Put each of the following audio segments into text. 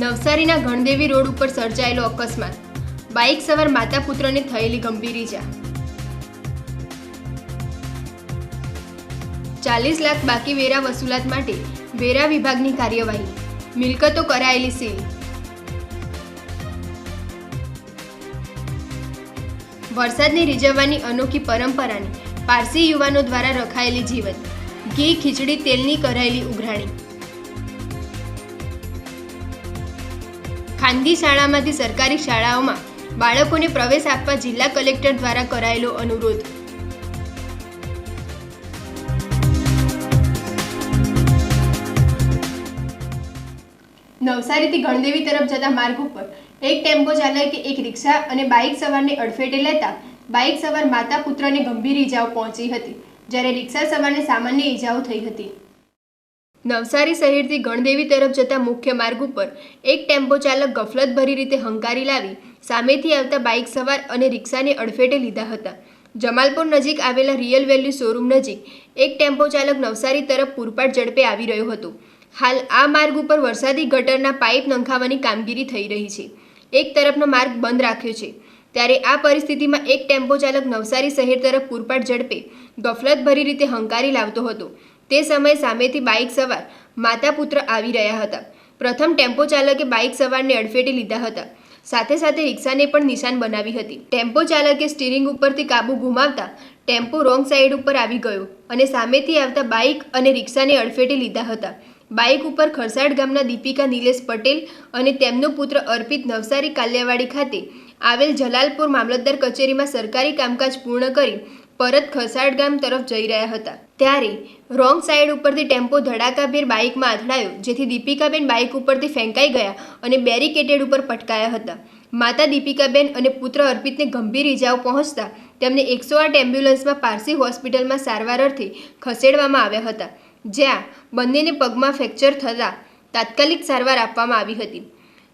નવસારીના ગણદેવી રોડ ઉપર સર્જાયેલો અકસ્માત. બાઇક સવાર માતા પુત્રને થયેલી ગંભીર ઈજા ચાલીસ લાખ બાકી વેરા વસૂલાત માટે વેરા વિભાગની કાર્યવાહી. મિલકતો કરાયેલી સીલ. વરસાદને રીઝવવાની અનોખી પરંપરાની પારસી યુવાનો દ્વારા રખાયેલી જીવન. ઘી, ખીચડી, તેલની કરાયેલી ઉઘરાણી. ખાનગી શાળામાંથી સરકારી શાળાઓમાં બાળકોને પ્રવેશ આપવા જિલ્લા કલેક્ટર દ્વારા કરાયેલો અનુરોધ. નવસારીથી ગણદેવી તરફ જતા માર્ગ ઉપર એક ટેમ્પો ચાલકે એક રિક્ષા અને બાઇક સવારને અડફેટે લેતા બાઇક સવાર માતા પુત્રને ગંભીર ઈજાઓ પહોંચી હતી, જ્યારે રિક્ષા સવારને સામાન્ય ઈજાઓ થઈ હતી. નવસારી શહેરથી ગણદેવી તરફ જતા મુખ્ય માર્ગ ઉપર એક ટેમ્પો ચાલક ગફલતભરી રીતે હંકારી લાવી, સામેથી આવતા બાઇક સવાર અને રિક્ષાને અડફેટે લીધા હતા. જમાલપુર નજીક આવેલા રિયલ વેલ્યુ શોરૂમ નજીક એક ટેમ્પો ચાલક નવસારી તરફ પૂરપાટ ઝડપે આવી રહ્યો હતો. હાલ આ માર્ગ ઉપર વરસાદી ગટરના પાઇપ નંખાવાની કામગીરી થઈ રહી છે. એક તરફનો માર્ગ બંધ રાખ્યો છે. ત્યારે આ પરિસ્થિતિમાં એક ટેમ્પો ચાલક નવસારી શહેર તરફ પૂરપાટ ઝડપે ગફલતભરી રીતે હંકારી લાવતો હતો. તે સમયે સામેથી બાઇક સવાર માતા પુત્ર આવી રહ્યા હતા. પ્રથમ ટેમ્પો ચાલકે બાઇક સવારને અડફેટે લીધા હતા. સાથે સાથે રિક્ષાને પણ નિશાન બનાવી હતી. ટેમ્પો ચાલકે સ્ટીરિંગ ઉપરથી કાબુ ગુમાવતા ટેમ્પો રોંગ સાઈડ ઉપર આવી ગયો અને સામેથી આવતા બાઇક અને રિક્ષાને અડફેટે લીધા હતા. બાઇક ઉપર ખરસાડ ગામના દીપિકા નિલેશ પટેલ અને તેમનો પુત્ર અર્પિત નવસારી કાલ્યાવાડી ખાતે આવેલ જલાલપુર મામલતદાર કચેરીમાં સરકારી કામકાજ પૂર્ણ કરી પરત ખસાડ ગામ તરફ જઈ રહ્યા હતા. ત્યારે રોંગ સાઈડ ઉપરથી ટેમ્પો ધડાકાભેર બાઇકમાં અથડાયો જેથી દીપિકાબેન બાઇક ઉપરથી ફેંકાઈ ગયા અને બેરિકેટેડ ઉપર પટકાયા હતા. માતા દીપિકાબેન અને પુત્ર અર્પિતને ગંભીર ઈજાઓ પહોંચતા તેમને એકસો આઠ એમ્બ્યુલન્સમાં પારસી હોસ્પિટલમાં સારવાર અર્થે ખસેડવામાં આવ્યા હતા, જ્યાં બંનેને પગમાં ફ્રેક્ચર થતાં તાત્કાલિક સારવાર આપવામાં આવી હતી.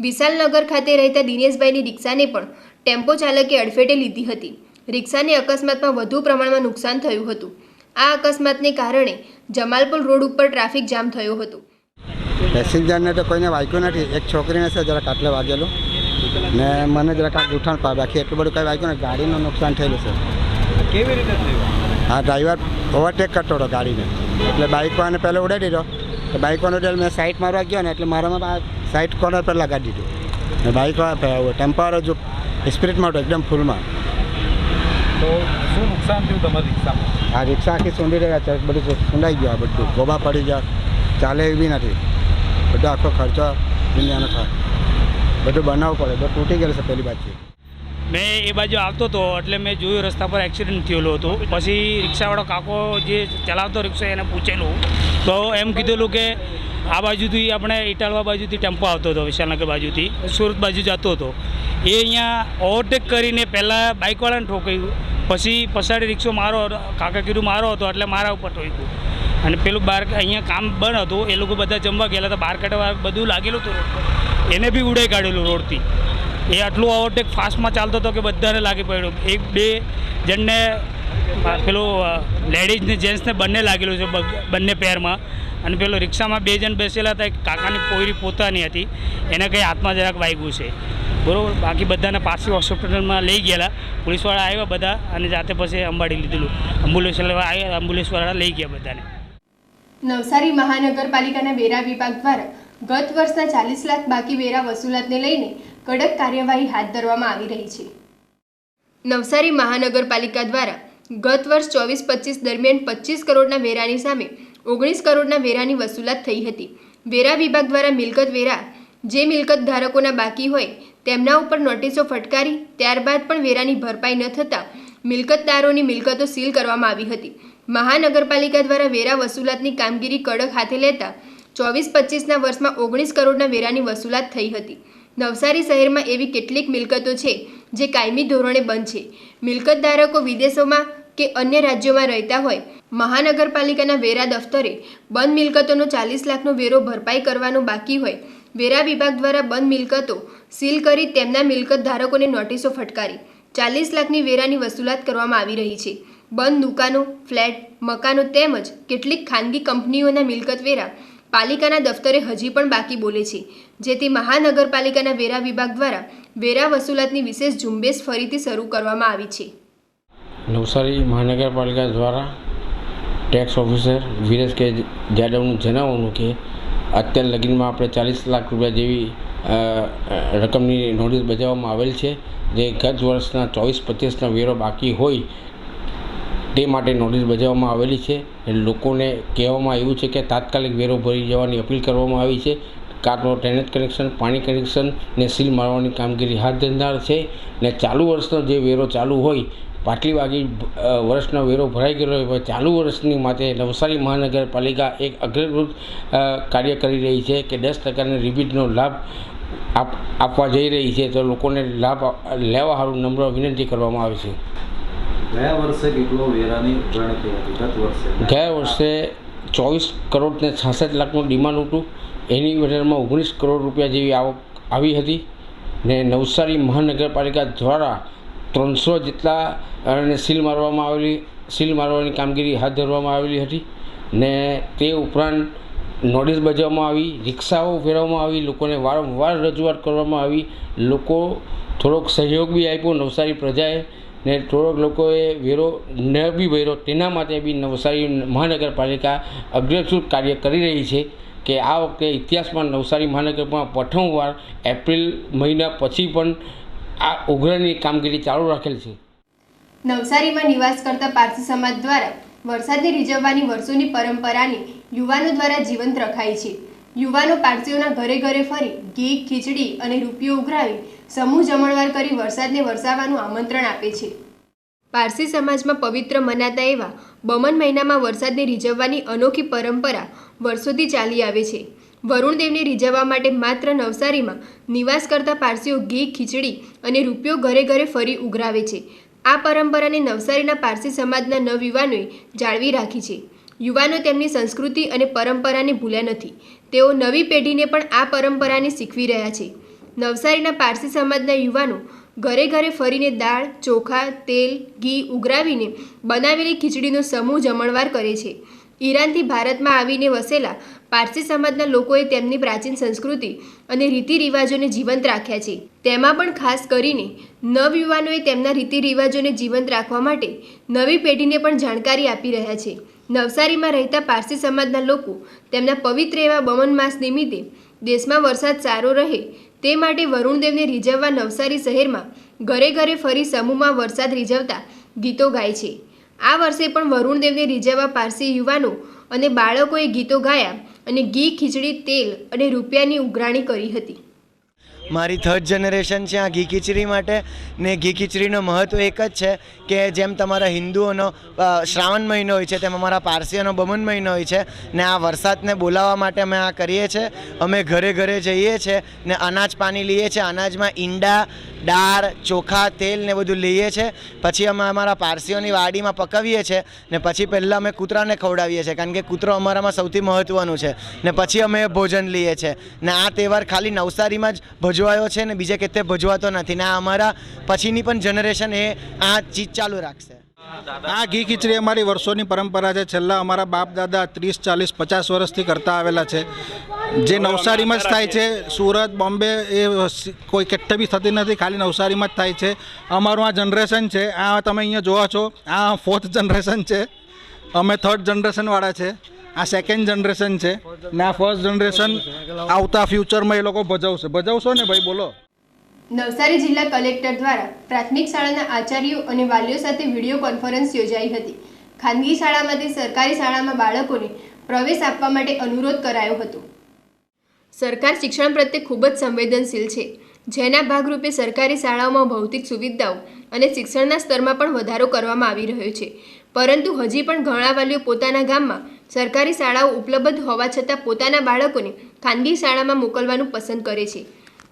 વિશાલનગર ખાતે રહેતા દિનેશભાઈની રિક્ષાને પણ ટેમ્પો ચાલકે અડફેટે લીધી હતી. રિક્ષાને અકસ્માતમાં વધુ પ્રમાણમાં નુકસાન થયું હતું. આ અકસ્માતને કારણે જમાલપુર રોડ ઉપર ટ્રાફિક જામ થયો હતો. પેસેન્જરને તો કોઈને વાગ્યું નથી. એક છોકરીને છે જરા કાટલે વાગેલું. ને મને જરા આ ઉઠાણ પા બાકી એટલું બધું કંઈ વાગ્યું ને ગાડીનું નુકસાન થયેલું છે. કેવી રીતે થયું? આ ડ્રાઈવર ઓવરટેક કરતો હતો ગાડીને. એટલે બાઇકવાને પહેલાં ઉડાડી દીધો. તો બાઇકવાનો ડેલ મેં સાઈડ મારવા ગયો ને એટલે મારામાં આ સાઈડ કોર્નર પર લગાડી દીધું. ને બાઇક ટેમ્પર જો સ્પીડમાં હતો એકદમ ફૂલમાં. તો શું નુકસાન થયું તમારી રિક્ષામાં? આ રિક્ષા આખી સૂંડી રહ્યા છે બધું સુંડાઈ ગયું બધું. ગોબા પડી ગયા. ચાલે એવી નથી. બધો આખો ખર્ચો દુનિયાનો થાય. બધું બનાવવું પડે. બધું તૂટી ગયેલું છે પહેલી બાજુ. મેં એ બાજુ આવતો હતો એટલે મેં જોયું રસ્તા પર એક્સિડન્ટ થયેલો હતો. પછી રિક્ષાવાળો કાકો જે ચલાવતો રિક્ષા એને પૂછેલું. તો એમ કીધેલું કે આ બાજુથી આપણે ઇટાલવા બાજુથી ટેમ્પો આવતો હતો વિશાલનગર બાજુથી. સુરત બાજુ જતો હતો. એ અહીંયા ઓવરટેક કરીને પહેલાં બાઇકવાળાને ઠોકાયું. પછી પછાડી રિક્ષો મારો કાકા કીધું મારો હતો, એટલે મારા ઉપર ઠોક્યું અને પેલું બાર અહીંયા કામ બંધ હતું, એ લોકો બધા જમવા ગયેલા હતા, બહાર કાઢવા બધું લાગેલું હતું એને બી ઉડાઈ કાઢેલું રોડથી. એ આટલું ઓવરટેક ફાસ્ટમાં ચાલતો હતો કે બધાને લાગી પડ્યું. એક, બે જણને પેલું લેડીઝને જેન્ટ્સને બંને લાગેલું છે બંને પેરમાં અને પેલો રિક્ષામાં બે જણ બેસેલા હતા, એક કાકાની પોયરી પોતાની હતી. એને કંઈ હાથમાં જરાક વાગ્યું છે. બરાબર? બાકી બધાને પાછી હોસ્પિટલમાં લઈ ગયેલા. પોલીસવાળા આવ્યા બધા અને જાતે પછી અંબાડી લીધેલું. એમ્બ્યુલન્સ આવ્યા એમ્બ્યુલન્સવાળા લઈ ગયા બધાને. નવસારી મહાનગરપાલિકાના વેરા વિભાગ દ્વારા ગત વર્ષના ચાલીસ લાખ બાકી વેરા વસૂલાતને લઈને કડક કાર્યવાહી હાથ ધરવામાં આવી રહી છે. નવસારી મહાનગરપાલિકા દ્વારા ગત વર્ષ ચોવીસ પચીસ દરમિયાન પચીસ કરોડના વેરાની સામે ઓગણીસ કરોડના વેરાની વસૂલાત થઈ હતી. વેરા વિભાગ દ્વારા મિલકત વેરા જે મિલકત ધારકોના બાકી હોય તેમના ઉપર નોટિસો ફટકારી, ત્યારબાદ પણ વેરાની ભરપાઈ ન થતાં મિલકતદારોની મિલકતો સીલ કરવામાં આવી હતી. મહાનગરપાલિકા દ્વારા વેરા વસૂલાતની કામગીરી કડક હાથે લેતા ચોવીસ પચીસના વર્ષમાં ઓગણીસ કરોડના વેરાની વસૂલાત થઈ હતી. નવસારી શહેરમાં એવી કેટલીક મિલકતો છે જે કાયમી ધોરણે બંધ છે. મિલકત ધારકો વિદેશોમાં કે અન્ય રાજ્યોમાં રહેતા હોય, મહાનગરપાલિકાના વેરા દફતરે બંધ મિલકતોનો ચાલીસ લાખનો વેરો ભરપાઈ કરવાનો બાકી હોય વેરા વિભાગ દ્વારા બંધ મિલકતો સીલ કરી તેમના મિલકત ધારકોને નોટિસો ફટકારી. ચાલીસ લાખની વેરાની વસૂલાત કરવામાં આવી રહી છે. બંધ દુકાનો, ફ્લેટ, મકાનો તેમજ કેટલીક ખાનગી કંપનીઓના મિલકત વેરા પાલિકાના દફતરે હજી પણ બાકી બોલે છે. જેથી મહાનગરપાલિકાના વેરા વિભાગ દ્વારા વેરા વસૂલાતની વિશેષ ઝુંબેશ ફરીથી શરૂ કરવામાં આવી છે. નવસારી મહાનગરપાલિકા દ્વારા ટેક્સ ઓફિસર વિરેશ કે જાદવનું જણાવવાનું કે અત્યાર લગ્નમાં આપણે ચાલીસ લાખ રૂપિયા જેવી રકમની નોટિસ બજાવવામાં આવેલ છે. જે ગત વર્ષના ચોવીસ પચીસના વેરો બાકી હોય, તે માટે નોટિસ બજાવવામાં આવેલી છે. લોકોને કહેવામાં આવ્યું છે કે તાત્કાલિક વેરો ભરી જવાની અપીલ કરવામાં આવી છે. કાં તો ટેનેટ કનેક્શન, પાણી કનેક્શન ને સીલ મારવાની કામગીરી હાથ ધરનાર છે. ને ચાલુ વર્ષનો જે વેરો ચાલુ હોય પાટલી વાગી વર્ષનો વેરો ભરાઈ ગયેલો હોય ચાલુ વર્ષની માટે નવસારી મહાનગરપાલિકા એક અગ્રભૂત કાર્ય કરી રહી છે કે દસ ટકાના રિબીટનો લાભ આપ આપવા જઈ રહી છે. તો લોકોને લાભ લેવા સારું નમ્ર વિનંતી કરવામાં આવે છે. ગયા વર્ષે કેટલો વેરાની હતી? ગત વર્ષે. ગયા વર્ષે ચોવીસ કરોડ ને છાસઠ લાખનું ડિમાન્ડ હતું. એની બજારમાં ઓગણીસ કરોડ રૂપિયા જેવી આવક આવી હતી ને નવસારી મહાનગરપાલિકા દ્વારા ત્રણસો જેટલા અને સીલ મારવામાં આવેલી, સીલ મારવાની કામગીરી હાથ ધરવામાં આવેલી હતી ને તે ઉપરાંત નોટિસ બજાવવામાં આવી, રિક્ષાઓ ફેરવવામાં આવી, લોકોને વારંવાર રજૂઆત કરવામાં આવી, લોકો થોડોક સહયોગ બી આપ્યો નવસારી પ્રજાએ ને થોડોક લોકોએ વેરો ન બી ભર્યો. તેના માટે બી નવસારી મહાનગરપાલિકા અગ્રસૂત કાર્ય કરી રહી છે કે આ વખતે ઇતિહાસમાં નવસારી મહાનગરમાં પ્રથમવાર એપ્રિલ મહિના પછી પણ આ ઉગ્રની કામગીરી ચાલુ રાખેલ છે. નવસારીમાં નિવાસ કરતા પારસી સમાજ દ્વારા વરસાદને રીઝવવાની વર્ષોની પરંપરાને યુવાનો દ્વારા જીવંત રખાઈ છે. યુવાનો પારસીઓના ઘરે ઘરે ફરી ઘી, ખીચડી અને રૂપિયો ઉઘરાવી સમૂહ જમણવાર કરી વરસાદને વરસાવવાનું આમંત્રણ આપે છે. પારસી સમાજમાં પવિત્ર મનાતા એવા બમન મહિનામાં વરસાદને રીઝવવાની અનોખી પરંપરા વર્ષોથી ચાલી આવે છે. વરુણદેવને રીઝવવા માટે માત્ર નવસારીમાં નિવાસ કરતા પારસીઓ ઘી, ખીચડી અને રૂપિયો ઘરે ઘરે ફરી ઉઘરાવે છે. આ પરંપરાને નવસારીના પારસી સમાજના નવયુવાનોએ જાળવી રાખી છે. યુવાનો તેમની સંસ્કૃતિ અને પરંપરાને ભૂલ્યા નથી. તેઓ નવી પેઢીને પણ આ પરંપરાને શીખવી રહ્યા છે. નવસારીના પારસી સમાજના યુવાનો ઘરે ઘરે ફરીને દાળ, ચોખા, તેલ, ઘી ઉઘરાવીને બનાવેલી ખીચડીનો સમૂહ જમણવાર કરે છે. ઈરાનથી ભારતમાં આવીને વસેલા પારસી સમાજના લોકોએ તેમની પ્રાચીન સંસ્કૃતિ અને રીતિ રિવાજોને જીવંત રાખ્યા છે. તેમાં પણ ખાસ કરીને નવયુવાનોએ તેમના રીતિ રિવાજોને જીવંત રાખવા માટે નવી પેઢીને પણ જાણકારી આપી રહ્યા છે. નવસારીમાં રહેતા પારસી સમાજના લોકો તેમના પવિત્ર એવા બમન માસ નિમિત્તે દેશમાં વરસાદ સારો રહે તે માટે વરુણદેવને રીઝવવા નવસારી શહેરમાં ઘરે ઘરે ફરી સમૂહમાં વરસાદ રીઝવતા ગીતો ગાય છે. આ વર્ષે પણ વરુણદેવને રીઝાવા પારસી યુવાનો અને બાળકોએ ગીતો ગાયા અને ઘી, ખીચડી, તેલ અને રૂપિયાની ઉઘરાણી કરી હતી. મારી થર્ડ જનરેશન છે. આ ઘી, ખીચડી માટે ને ઘી, ખીચડીનો મહત્ત્વ એક જ છે કે જેમ તમારા હિન્દુઓનો શ્રાવણ મહિનો હોય છે, તેમ અમારા પારસીઓનો બમન મહિનો હોય છે ને આ વરસાદને બોલાવવા માટે અમે આ કરીએ છીએ અમે ઘરે ઘરે જઈએ છીએ ને અનાજ પાણી લઈએ છીએ અનાજમાં ઈંડા દાળ, ચોખા, તેલ ને બધું લઈએ છીએ પછી અમે અમારા પારસીઓની વાડીમાં પકવીએ છીએ ને પછી પહેલાં અમે કૂતરાને ખવડાવીએ છીએ કારણ કે કૂતરો અમારામાં સૌથી મહત્ત્વનું છે. ને પછી અમે ભોજન લઈએ છીએ ને આ તહેવાર ખાલી નવસારીમાં જ ભજવાયો છે ને બીજે કેતે ભજવાતો નથી. ને આ અમારા પછીની પણ જનરેશન એ આ ચીજ ચાલુ રાખશે. આ ઘી ખીચડી અમારી વર્ષોની પરંપરા છે. છેલ્લા અમારા બાપ દાદા ત્રીસ ચાલીસ પચાસ વર્ષથી કરતા આવેલા છે. જે નવસારીમાં જ થાય છે. સુરત બોમ્બે એ કોઈ કેટલે બી થતી નથી. ખાલી નવસારીમાં જ થાય છે. અમારું આ જનરેશન છે. આ તમે અહીંયા જોવા છો. આ ફોર્થ જનરેશન છે. અમે થર્ડ જનરેશનવાળા છે. આ સેકન્ડ જનરેશન છે. ને આ ફર્સ્ટ જનરેશન આવતા ફ્યુચરમાં એ લોકો ભજવશે. ભજવશો ને ભાઈ બોલો. નવસારી જિલ્લા કલેક્ટર દ્વારા પ્રાથમિક શાળાના આચાર્યો અને વાલીઓ સાથે વીડિયો કોન્ફરન્સ યોજાઈ હતી. ખાનગી શાળામાંથી સરકારી શાળામાં બાળકોને પ્રવેશ આપવા માટે અનુરોધ કરાયો હતો. સરકાર શિક્ષણ પ્રત્યે ખૂબ જ સંવેદનશીલ છે. જેના ભાગરૂપે સરકારી શાળાઓમાં ભૌતિક સુવિધાઓ અને શિક્ષણના સ્તરમાં પણ વધારો કરવામાં આવી રહ્યો છે. પરંતુ હજી પણ ઘણા વાલીઓ પોતાના ગામમાં સરકારી શાળાઓ ઉપલબ્ધ હોવા છતાં પોતાના બાળકોને ખાનગી શાળામાં મોકલવાનું પસંદ કરે છે.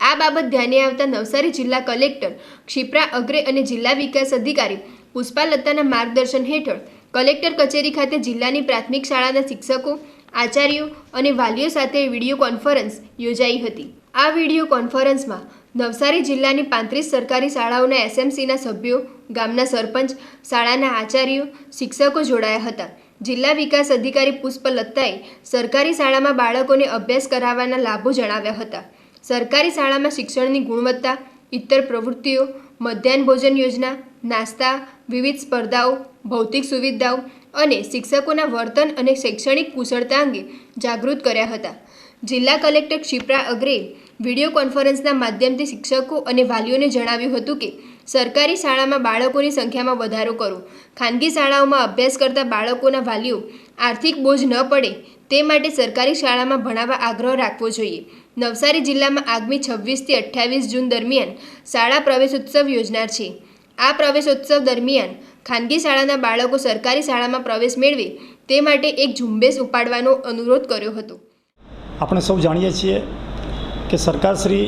આ બાબત ધ્યાને આવતા નવસારી જિલ્લા કલેક્ટર ક્ષિપ્રા અગ્રે અને જિલ્લા વિકાસ અધિકારી પુષ્પાલતાના માર્ગદર્શન હેઠળ કલેક્ટર કચેરી ખાતે જિલ્લાની પ્રાથમિક શાળાના શિક્ષકો, આચાર્યો અને વાલીઓ સાથે વીડિયો કોન્ફરન્સ યોજાઈ હતી. આ વીડિયો કોન્ફરન્સમાં નવસારી જિલ્લાની પાંત્રીસ સરકારી શાળાઓના એસએમસીના સભ્યો, ગામના સરપંચ, શાળાના આચાર્યો, શિક્ષકો જોડાયા હતા. જિલ્લા વિકાસ અધિકારી પુષ્પ લત્તાએ સરકારી શાળામાં બાળકોને અભ્યાસ કરાવવાના લાભો જણાવ્યા હતા. સરકારી શાળામાં શિક્ષણની ગુણવત્તા, ઇતર પ્રવૃત્તિઓ, મધ્યાહન ભોજન યોજના, નાસ્તા, વિવિધ સ્પર્ધાઓ, ભૌતિક સુવિધાઓ અને શિક્ષકોના વર્તન અને શૈક્ષણિક કુશળતા અંગે જાગૃત કર્યા હતા. જિલ્લા કલેક્ટર ક્ષિપ્રા અગ્રે વીડિયો કોન્ફરન્સના માધ્યમથી શિક્ષકો અને વાલીઓને જણાવ્યું હતું કે, સરકારી શાળામાં બાળકોની સંખ્યામાં વધારો કરો. ખાનગી શાળાઓમાં અભ્યાસ કરતા બાળકોના વાલીઓ આર્થિક બોજ ન પડે તે માટે સરકારી શાળામાં ભણાવવા આગ્રહ રાખવો જોઈએ. નવસારી જિલ્લામાં આગામી છવ્વીસથી અઠ્ઠાવીસ જૂન દરમિયાન શાળા પ્રવેશોત્સવ યોજનાર છે. આ પ્રવેશોત્સવ દરમિયાન ખાનગી શાળાના બાળકો સરકારી શાળામાં પ્રવેશ મેળવે તે માટે એક ઝુંબેશ ઉપાડવાનો અનુરોધ કર્યો હતો. આપણે સૌ જાણીએ છીએ કે સરકારશ્રી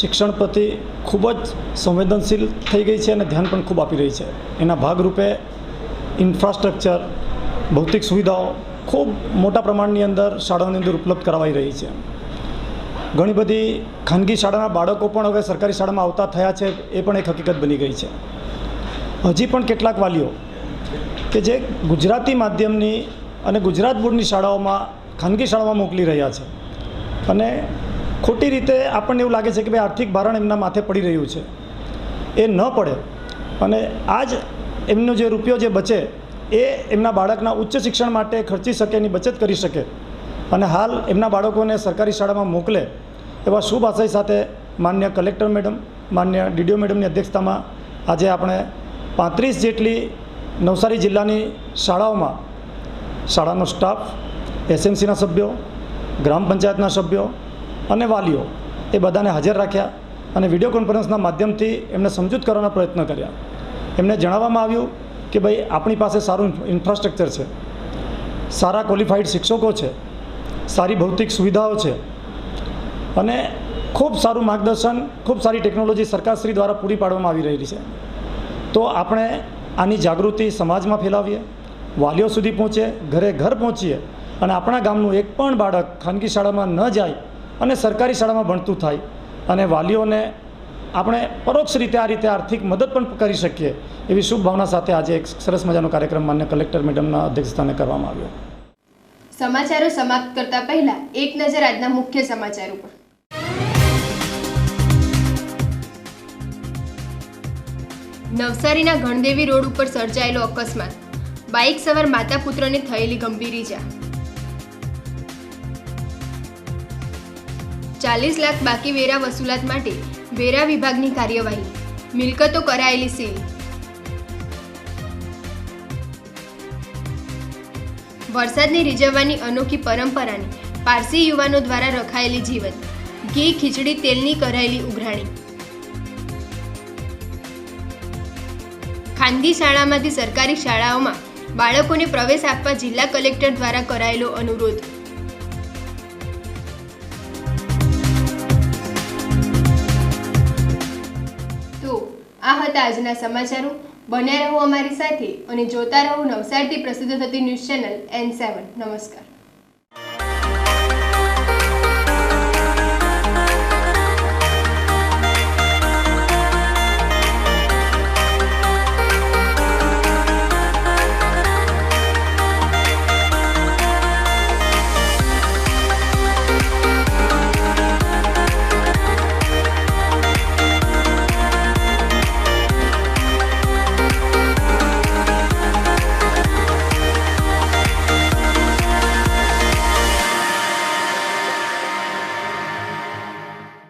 શિક્ષણ પ્રત્યે ખૂબ જ સંવેદનશીલ થઈ ગઈ છે અને ધ્યાન પણ ખૂબ આપી રહી છે. એના ભાગરૂપે ઇન્ફ્રાસ્ટ્રક્ચર, ભૌતિક સુવિધાઓ ખૂબ મોટા પ્રમાણની અંદર શાળાઓની અંદર ઉપલબ્ધ કરાવાઈ રહી છે. ઘણી બધી ખાનગી શાળાના બાળકો પણ હવે સરકારી શાળામાં આવતા થયા છે, એ પણ એક હકીકત બની ગઈ છે. હજી પણ કેટલાક વાલીઓ કે જે ગુજરાતી માધ્યમની અને ગુજરાત બોર્ડની શાળાઓમાં ખાનગી શાળામાં મોકલી રહ્યા છે. અને ખોટી રીતે આપણને એવું લાગે છે કે ભાઈ આર્થિક ભારણ એમના માથે પડી રહ્યું છે. એ ન પડે. અને આ જ એમનો જે રૂપિયો જે બચે, એ એમના બાળકના ઉચ્ચ શિક્ષણ માટે ખર્ચી શકે એની બચત કરી શકે. અને હાલ એમના બાળકોને સરકારી શાળામાં મોકલે એવા શુભ આશય સાથે માન્ય કલેક્ટર મેડમ, માન્ય ડીડીઓ મેડમની અધ્યક્ષતામાં આજે આપણે પાંત્રીસ જેટલી નવસારી જિલ્લાની શાળાઓમાં, શાળાનો સ્ટાફ, એસએમસીના સભ્યો, ગ્રામ પંચાયતના સભ્યો અને વાલીઓ એ બધાને હાજર રાખ્યા અને વીડિયો કોન્ફરન્સના માધ્યમથી એમને સમજૂત કરવાના પ્રયત્ન કર્યા. એમને જણાવવામાં આવ્યું કે ભાઈ, આપણી પાસે સારું ઇન્ફ્રાસ્ટ્રક્ચર છે. સારા ક્વોલિફાઈડ શિક્ષકો છે. સારી ભૌતિક સુવિધાઓ છે. અને ખૂબ સારું માર્ગદર્શન, ખૂબ સારી ટેકનોલોજી સરકારશ્રી દ્વારા પૂરી પાડવામાં આવી રહી છે. તો આપણે આની જાગૃતિ સમાજમાં ફેલાવીએ, વાલીઓ સુધી પહોંચે, ઘરે ઘર પહોંચીએ અને આપણા ગામનું એક પણ બાળક ખાનગી શાળામાં ન જાય અને સરકારી શાળામાં ભણતું થાય અને વાલીઓને આપણે પરોક્ષ રીતે આ રીતે આર્થિક મદદ પણ કરી શકીએ એવી શુભ ભાવના સાથે આજે એક સરસ મજાનો કાર્યક્રમ માન્ય કલેક્ટર મેડમના અધ્યક્ષસ્થાને કરવામાં આવ્યો. સમાચારો સમાપ્ત કરતા પહેલા એક નજર આજના મુખ્ય સમાચાર ઉપર. નવસારીના ગણદેવી રોડ ઉપર સર્જાયેલો અકસ્માત. બાઇક સવાર માતા પુત્રને થયેલી ગંભીર ઈજા. ચાલીસ લાખ બાકી વેરા વસૂલાત માટે વેરા વિભાગની કાર્યવાહી. મિલકતો કરાયેલી સીલ. વરસાદને રીઝવવાની અનોખી પરંપરાની પારસી યુવાનો દ્વારા રખાયેલી જીવન. ઘી, ખીચડી, તેલની કરાયેલી ઉઘરાણી. ખાનગી શાળામાંથી સરકારી શાળાઓમાં બાળકોને પ્રવેશ આપવા જિલ્લા કલેક્ટર દ્વારા કરાયેલો અનુરોધ. તો આ હતા આજના સમાચારો. બન્યા રહો અમારી સાથે અને જોતા રહો નવસારીથી પ્રસિદ્ધ થતી ન્યૂઝ ચેનલ એન સેવન. નમસ્કાર.